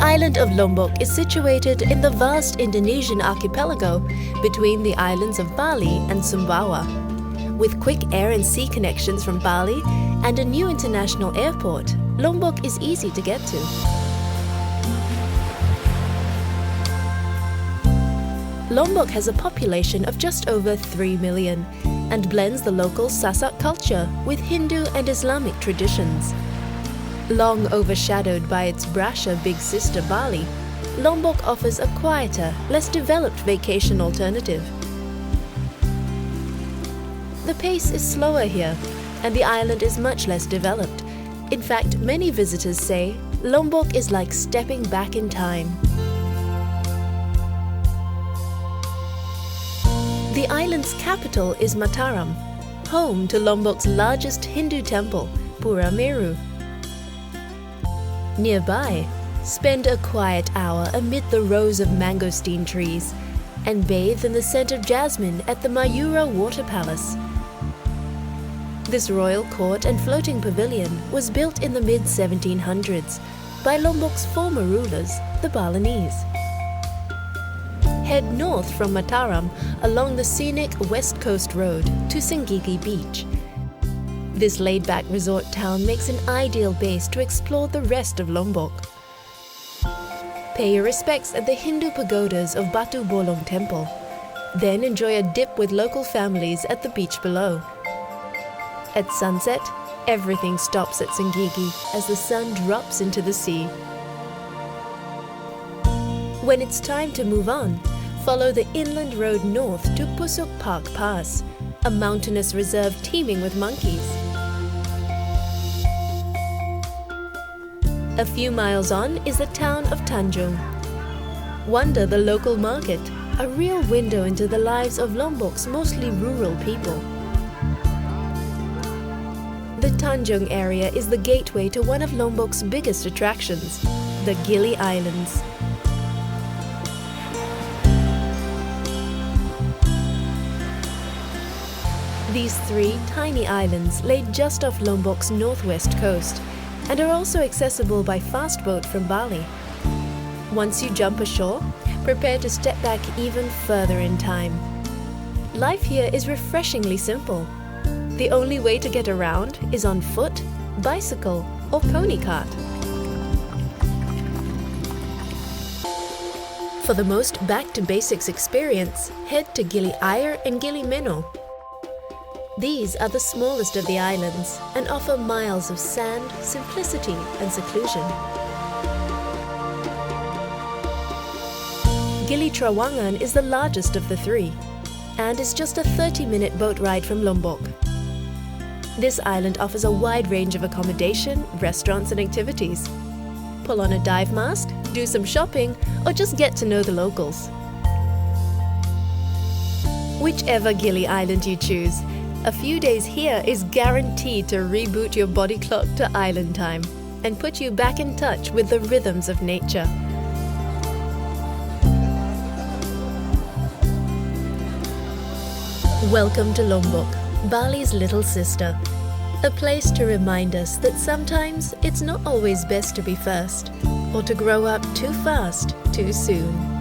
island of Lombok is situated in the vast Indonesian archipelago between the islands of Bali and Sumbawa. With quick air and sea connections from Bali and a new international airport, Lombok is easy to get to. Lombok has a population of just over 3 million and blends the local Sasak culture with Hindu and Islamic traditions. Long overshadowed by its brasher big sister Bali, Lombok offers a quieter, less developed vacation alternative. The pace is slower here, and the island is much less developed. In fact, many visitors say Lombok is like stepping back in time. The island's capital is Mataram, home to Lombok's largest Hindu temple, Pura Meru. Nearby, spend a quiet hour amid the rows of mangosteen trees and bathe in the scent of jasmine at the Mayura Water Palace. This royal court and floating pavilion was built in the mid 1700s by Lombok's former rulers, the Balinese. Head north from Mataram along the scenic West Coast Road to Singigi Beach this laid back resort town makes an ideal base to explore the rest of Lombok. Pay your respects at the Hindu pagodas of Batu Bolong Temple. Then enjoy a dip with local families at the beach below. At sunset, everything stops at Singigi as the sun drops into the sea. When it's time to move on, follow the inland road north to Pusuk Park Pass, a mountainous reserve teeming with monkeys. A few miles on is the town of Tanjung. Wonder the local market, a real window into the lives of Lombok's mostly rural people. The Tanjung area is the gateway to one of Lombok's biggest attractions, the Gili Islands. These three tiny islands lay just off Lombok's northwest coast and are also accessible by fast boat from Bali. Once you jump ashore, prepare to step back even further in time. Life here is refreshingly simple. The only way to get around is on foot, bicycle, or pony cart. For the most back to basics experience, head to Gili Air and Gili Meno these are the smallest of the islands and offer miles of sand, simplicity and seclusion. Gili Trawangan is the largest of the three and is just a 30-minute boat ride from Lombok. This island offers a wide range of accommodation, restaurants and activities. Pull on a dive mask, do some shopping or just get to know the locals. Whichever Gili Island you choose, a few days here is guaranteed to reboot your body clock to island time and put you back in touch with the rhythms of nature. Welcome to Lombok, Bali's little sister. A place to remind us that sometimes it's not always best to be first or to grow up too fast too soon.